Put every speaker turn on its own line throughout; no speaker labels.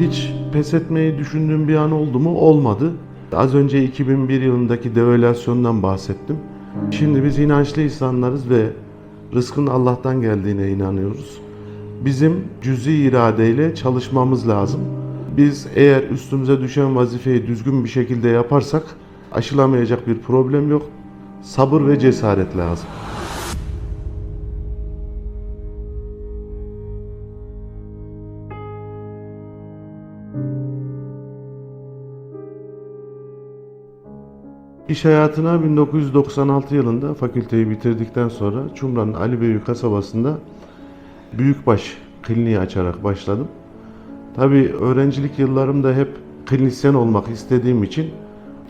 Hiç pes etmeyi düşündüğüm bir an oldu mu? Olmadı. Az önce 2001 yılındaki devalüasyondan bahsettim. Şimdi biz inançlı insanlarız ve rızkın Allah'tan geldiğine inanıyoruz. Bizim cüzi iradeyle çalışmamız lazım. Biz eğer üstümüze düşen vazifeyi düzgün bir şekilde yaparsak aşılamayacak bir problem yok. Sabır ve cesaret lazım. İş hayatına 1996 yılında fakülteyi bitirdikten sonra Çumra'nın Alibeyi kasabasında büyükbaş kliniği açarak başladım. Tabii öğrencilik yıllarımda hep klinisyen olmak istediğim için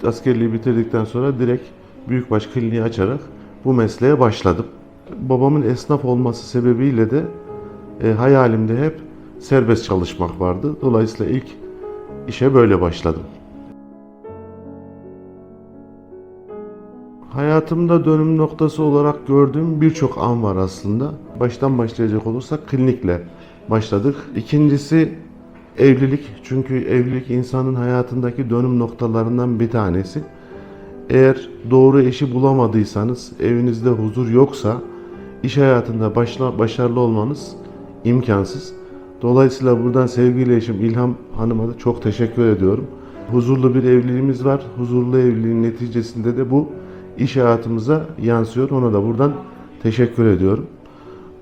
askerliği bitirdikten sonra direkt büyükbaş kliniği açarak bu mesleğe başladım. Babamın esnaf olması sebebiyle de e, hayalimde hep serbest çalışmak vardı. Dolayısıyla ilk işe böyle başladım. Hayatımda dönüm noktası olarak gördüğüm birçok an var aslında. Baştan başlayacak olursak klinikle başladık. İkincisi evlilik. Çünkü evlilik insanın hayatındaki dönüm noktalarından bir tanesi. Eğer doğru eşi bulamadıysanız, evinizde huzur yoksa iş hayatında başla, başarılı olmanız imkansız. Dolayısıyla buradan sevgili eşim İlham Hanım'a da çok teşekkür ediyorum. Huzurlu bir evliliğimiz var. Huzurlu evliliğin neticesinde de bu iş hayatımıza yansıyor. Ona da buradan teşekkür ediyorum.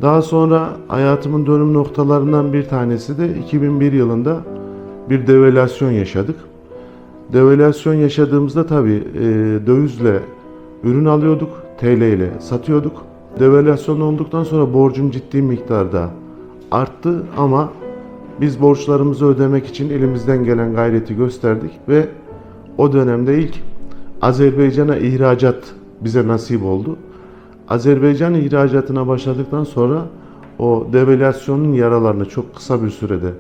Daha sonra hayatımın dönüm noktalarından bir tanesi de 2001 yılında bir devalüasyon yaşadık. Devalüasyon yaşadığımızda tabii e, dövizle ürün alıyorduk, TL ile satıyorduk. Devalüasyon olduktan sonra borcum ciddi miktarda arttı ama biz borçlarımızı ödemek için elimizden gelen gayreti gösterdik ve o dönemde ilk Azerbaycan'a ihracat bize nasip oldu. Azerbaycan ihracatına başladıktan sonra o devalüasyonun yaralarını çok kısa bir sürede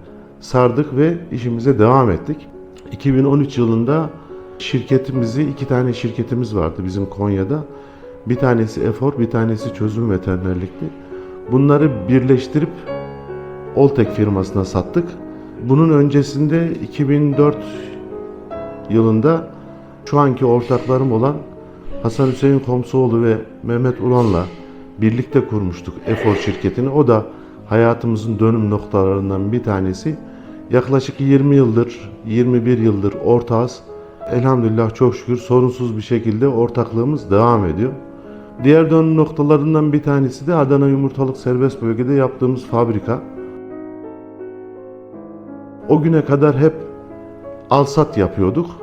sardık ve işimize devam ettik. 2013 yılında şirketimizi, iki tane şirketimiz vardı bizim Konya'da. Bir tanesi Efor, bir tanesi Çözüm Veterinerlikti. Bunları birleştirip Oltek firmasına sattık. Bunun öncesinde 2004 yılında şu anki ortaklarım olan Hasan Hüseyin Komsoğlu ve Mehmet Ulan'la birlikte kurmuştuk Efor şirketini. O da hayatımızın dönüm noktalarından bir tanesi. Yaklaşık 20 yıldır, 21 yıldır ortağız. Elhamdülillah çok şükür sorunsuz bir şekilde ortaklığımız devam ediyor. Diğer dönüm noktalarından bir tanesi de Adana Yumurtalık Serbest Bölgede yaptığımız fabrika. O güne kadar hep alsat yapıyorduk.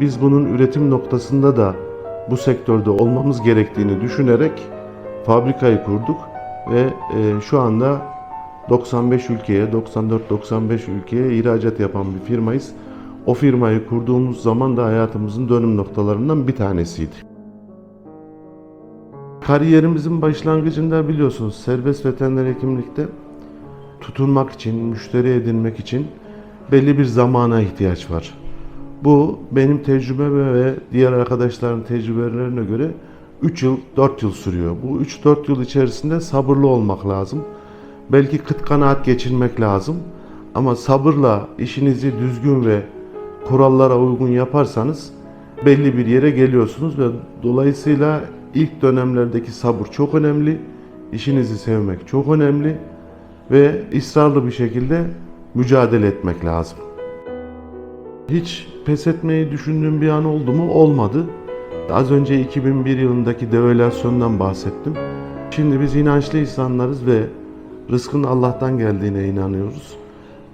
Biz bunun üretim noktasında da bu sektörde olmamız gerektiğini düşünerek fabrikayı kurduk ve e, şu anda 95 ülkeye, 94-95 ülkeye ihracat yapan bir firmayız. O firmayı kurduğumuz zaman da hayatımızın dönüm noktalarından bir tanesiydi. Kariyerimizin başlangıcında biliyorsunuz serbest veteriner hekimlikte tutunmak için, müşteri edinmek için belli bir zamana ihtiyaç var. Bu benim tecrübeme ve diğer arkadaşların tecrübelerine göre 3 yıl, 4 yıl sürüyor. Bu 3-4 yıl içerisinde sabırlı olmak lazım. Belki kıt kanaat geçirmek lazım. Ama sabırla işinizi düzgün ve kurallara uygun yaparsanız belli bir yere geliyorsunuz ve dolayısıyla ilk dönemlerdeki sabır çok önemli. İşinizi sevmek çok önemli ve ısrarlı bir şekilde mücadele etmek lazım. Hiç pes etmeyi düşündüğüm bir an oldu mu? Olmadı. Az önce 2001 yılındaki devalüasyondan bahsettim. Şimdi biz inançlı insanlarız ve rızkın Allah'tan geldiğine inanıyoruz.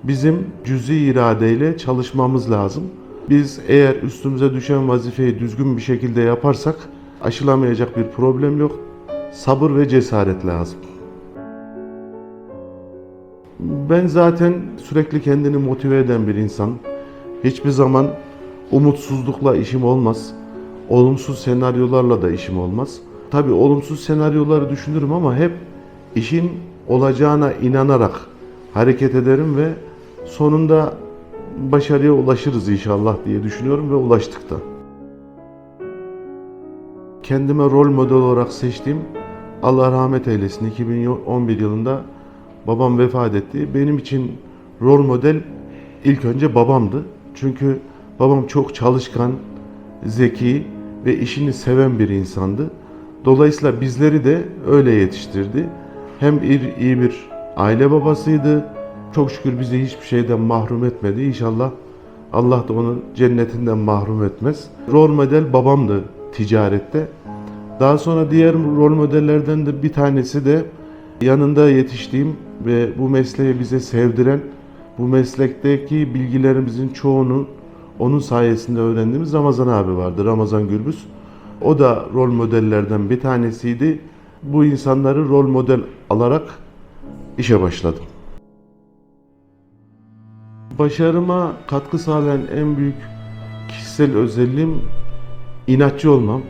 Bizim cüzi iradeyle çalışmamız lazım. Biz eğer üstümüze düşen vazifeyi düzgün bir şekilde yaparsak aşılamayacak bir problem yok. Sabır ve cesaret lazım. Ben zaten sürekli kendini motive eden bir insan. Hiçbir zaman umutsuzlukla işim olmaz. Olumsuz senaryolarla da işim olmaz. Tabii olumsuz senaryoları düşünürüm ama hep işin olacağına inanarak hareket ederim ve sonunda başarıya ulaşırız inşallah diye düşünüyorum ve ulaştık da. Kendime rol model olarak seçtiğim Allah rahmet eylesin 2011 yılında babam vefat etti. Benim için rol model ilk önce babamdı. Çünkü babam çok çalışkan, zeki ve işini seven bir insandı. Dolayısıyla bizleri de öyle yetiştirdi. Hem iyi, bir aile babasıydı. Çok şükür bizi hiçbir şeyden mahrum etmedi. İnşallah Allah da onu cennetinden mahrum etmez. Rol model babamdı ticarette. Daha sonra diğer rol modellerden de bir tanesi de yanında yetiştiğim ve bu mesleği bize sevdiren, bu meslekteki bilgilerimizin çoğunu onun sayesinde öğrendiğimiz Ramazan abi vardı. Ramazan Gürbüz. O da rol modellerden bir tanesiydi. Bu insanları rol model alarak işe başladım. Başarıma katkı sağlayan en büyük kişisel özelliğim inatçı olmam.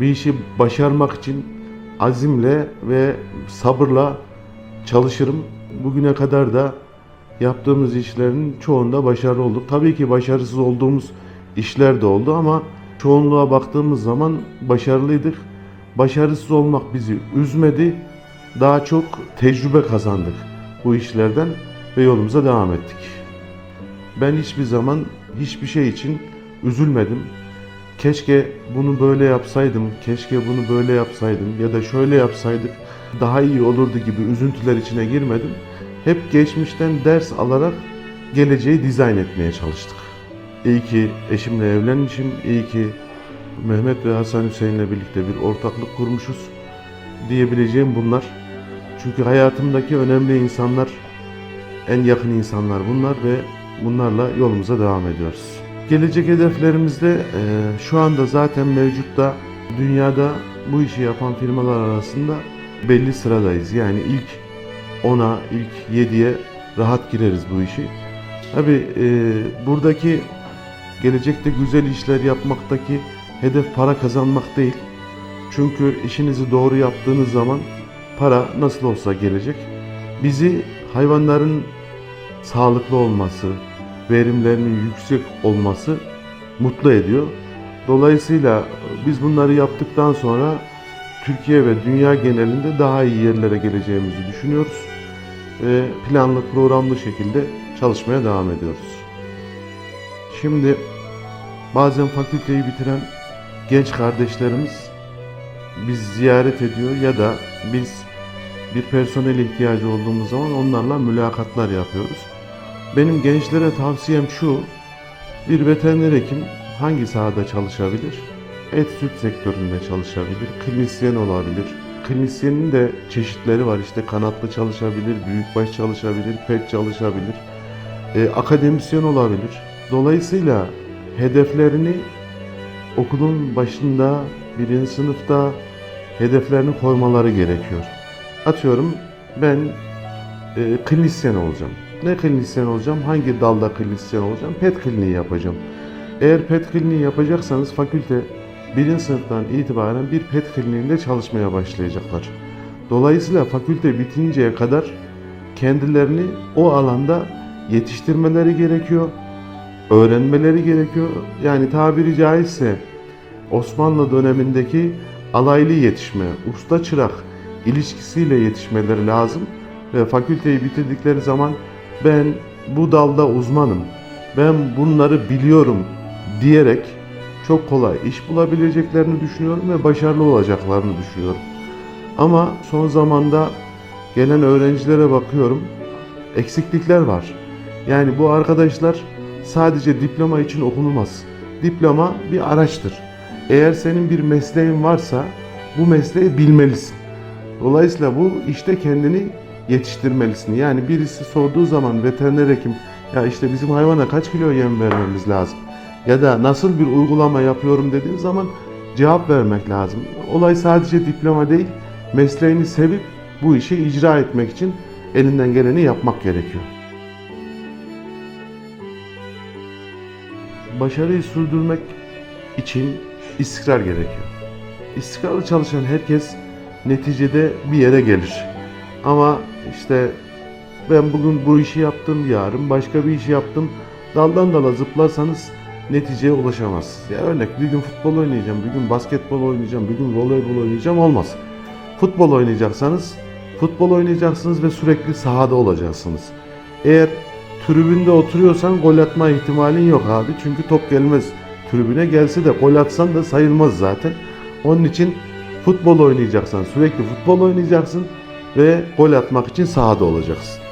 Bir işi başarmak için azimle ve sabırla çalışırım. Bugüne kadar da yaptığımız işlerin çoğunda başarılı olduk. Tabii ki başarısız olduğumuz işler de oldu ama çoğunluğa baktığımız zaman başarılıydık. Başarısız olmak bizi üzmedi. Daha çok tecrübe kazandık bu işlerden ve yolumuza devam ettik. Ben hiçbir zaman hiçbir şey için üzülmedim. Keşke bunu böyle yapsaydım, keşke bunu böyle yapsaydım ya da şöyle yapsaydık daha iyi olurdu gibi üzüntüler içine girmedim. Hep geçmişten ders alarak geleceği dizayn etmeye çalıştık. İyi ki eşimle evlenmişim, iyi ki Mehmet ve Hasan Hüseyin'le birlikte bir ortaklık kurmuşuz diyebileceğim bunlar. Çünkü hayatımdaki önemli insanlar, en yakın insanlar bunlar ve bunlarla yolumuza devam ediyoruz. Gelecek hedeflerimizde e, şu anda zaten mevcutta dünyada bu işi yapan firmalar arasında belli sıradayız. Yani ilk 10'a, ilk 7'ye rahat gireriz bu işi. Tabi e, buradaki gelecekte güzel işler yapmaktaki hedef para kazanmak değil. Çünkü işinizi doğru yaptığınız zaman para nasıl olsa gelecek. Bizi hayvanların sağlıklı olması, verimlerinin yüksek olması mutlu ediyor. Dolayısıyla biz bunları yaptıktan sonra Türkiye ve dünya genelinde daha iyi yerlere geleceğimizi düşünüyoruz. Ve planlı, programlı şekilde çalışmaya devam ediyoruz. Şimdi bazen fakülteyi bitiren genç kardeşlerimiz biz ziyaret ediyor ya da biz bir personel ihtiyacı olduğumuz zaman onlarla mülakatlar yapıyoruz. Benim gençlere tavsiyem şu, bir veteriner hekim hangi sahada çalışabilir? Et süt sektöründe çalışabilir, klinisyen olabilir. Klinisyenin de çeşitleri var işte kanatlı çalışabilir, büyükbaş çalışabilir, pet çalışabilir, e, akademisyen olabilir. Dolayısıyla hedeflerini okulun başında, birinci sınıfta hedeflerini koymaları gerekiyor. Atıyorum ben e, klinisyen olacağım. Ne klinisyen olacağım? Hangi dalda klinisyen olacağım? Pet kliniği yapacağım. Eğer pet kliniği yapacaksanız fakülte birinci sınıftan itibaren bir pet kliniğinde çalışmaya başlayacaklar. Dolayısıyla fakülte bitinceye kadar kendilerini o alanda yetiştirmeleri gerekiyor. Öğrenmeleri gerekiyor. Yani tabiri caizse Osmanlı dönemindeki alaylı yetişme, usta çırak ilişkisiyle yetişmeleri lazım ve fakülteyi bitirdikleri zaman ben bu dalda uzmanım, ben bunları biliyorum diyerek çok kolay iş bulabileceklerini düşünüyorum ve başarılı olacaklarını düşünüyorum. Ama son zamanda gelen öğrencilere bakıyorum, eksiklikler var. Yani bu arkadaşlar sadece diploma için okunulmaz. Diploma bir araçtır. Eğer senin bir mesleğin varsa bu mesleği bilmelisin. Dolayısıyla bu işte kendini yetiştirmelisin. Yani birisi sorduğu zaman veteriner hekim ya işte bizim hayvana kaç kilo yem vermemiz lazım ya da nasıl bir uygulama yapıyorum dediğin zaman cevap vermek lazım. Olay sadece diploma değil, mesleğini sevip bu işi icra etmek için elinden geleni yapmak gerekiyor. Başarıyı sürdürmek için istikrar gerekiyor. İstikrarlı çalışan herkes neticede bir yere gelir. Ama işte ben bugün bu işi yaptım, yarın başka bir işi yaptım. Daldan dala zıplarsanız neticeye ulaşamazsınız. Ya örnek bir gün futbol oynayacağım, bir gün basketbol oynayacağım, bir gün voleybol oynayacağım olmaz. Futbol oynayacaksanız futbol oynayacaksınız ve sürekli sahada olacaksınız. Eğer tribünde oturuyorsan gol atma ihtimalin yok abi. Çünkü top gelmez tribüne. Gelse de gol atsan da sayılmaz zaten. Onun için futbol oynayacaksan sürekli futbol oynayacaksın ve gol atmak için sahada olacaksın.